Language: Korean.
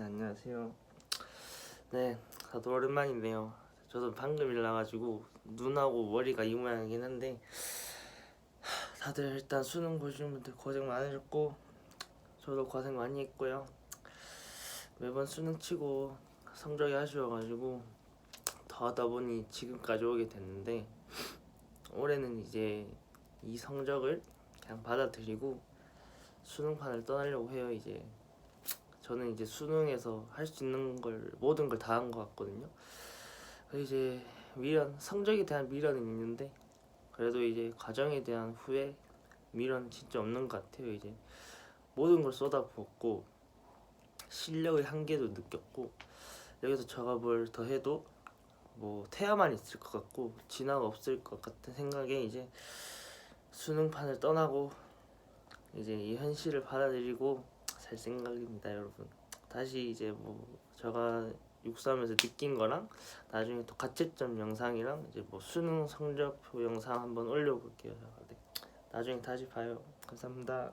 네, 안녕하세요. 네, 다들 오랜만이네요. 저도 방금 일어나가지고 눈하고 머리가 이 모양이긴 한데 하, 다들 일단 수능 보시는 분들 고생 많으셨고 저도 고생 많이 했고요. 매번 수능 치고 성적이 아쉬워가지고 더 하다 보니 지금까지 오게 됐는데 올해는 이제 이 성적을 그냥 받아들이고 수능판을 떠나려고 해요 이제 저는 이제 수능에서 할 수 있는 걸 모든 걸 다 한 것 같거든요. 이제 미련 성적에 대한 미련은 있는데 그래도 이제 과정에 대한 후회 미련 진짜 없는 것 같아요. 이제 모든 걸 쏟아부었고 실력의 한계도 느꼈고 여기서 제가 뭘 더 해도 뭐 태야만 있을 것 같고 진화가 없을 것 같은 생각에 이제 수능판을 떠나고 이제 이 현실을 받아들이고 살 생각입니다, 여러분. 다시 이제 뭐 제가 육삼에서 느낀 거랑 나중에 또 가채점 영상이랑 이제 뭐 수능 성적표 영상 한번 올려볼게요. 네. 나중에 다시 봐요. 감사합니다.